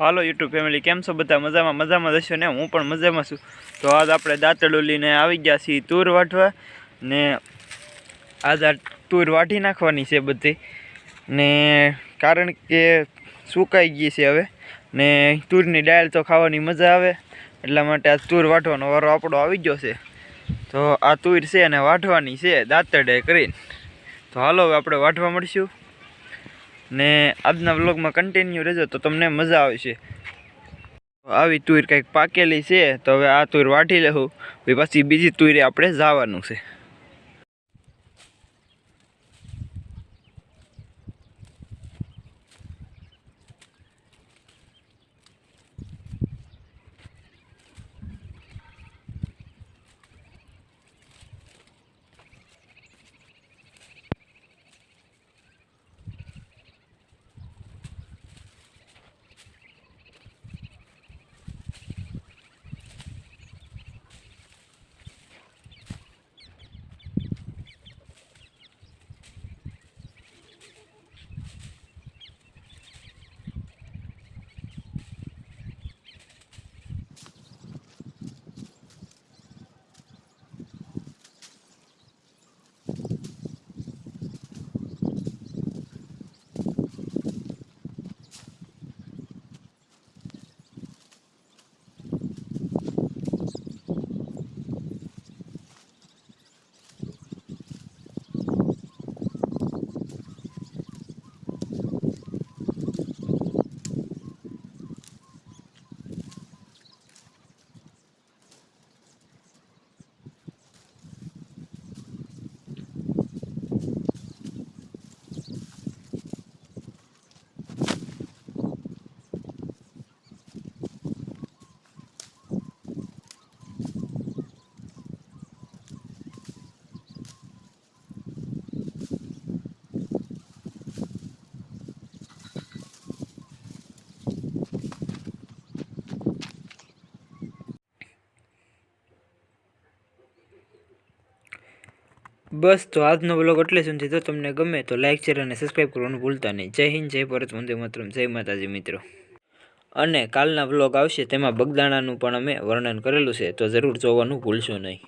હાલો YouTube family, કેમ છો બધા? મજામાં મજામાં જશો ને? હું પણ મજામાં છું. તો આજ આપણે દાંતડું લઈને આવી ગયા છીએ તૂર વાટવા ને આજ આ તૂર વાટી નાખવાની છે બધી. ને કારણ કે સુકાઈ ગઈ છે હવે ને તૂરની ડાળ તો ખાવાની મજા આવે, એટલા માટે આ તૂર વાટવાનો વારો આપણો આવી ગયો છે. તો આ તૂર છે અને વાટવાની છે દાંતડે કરીને. તો હાલો હવે આપણે વાટવા મળશું. ને આજના વ્લોગમાં કન્ટિન્યુ રહેજો તો તમને મજા આવશે. આવી તુર કંઈક પાકેલી છે, તો હવે આ તુર વાટી લેવું પછી બીજી તુરે આપણે જવાનું છે. બસ, તો આજનો બ્લોગ એટલે સુધી જો તમને ગમે તો લાઇક શેર અને સબસ્ક્રાઈબ કરવાનું ભૂલતા નહીં. જય હિન્દ, જય ભારત, વંદે માતરમ, જય માતાજી મિત્રો. અને કાલના બ્લોગ આવશે તેમાં બગદાણાનું પણ અમે વર્ણન કરેલું છે, તો જરૂર જોવાનું ભૂલશો નહીં.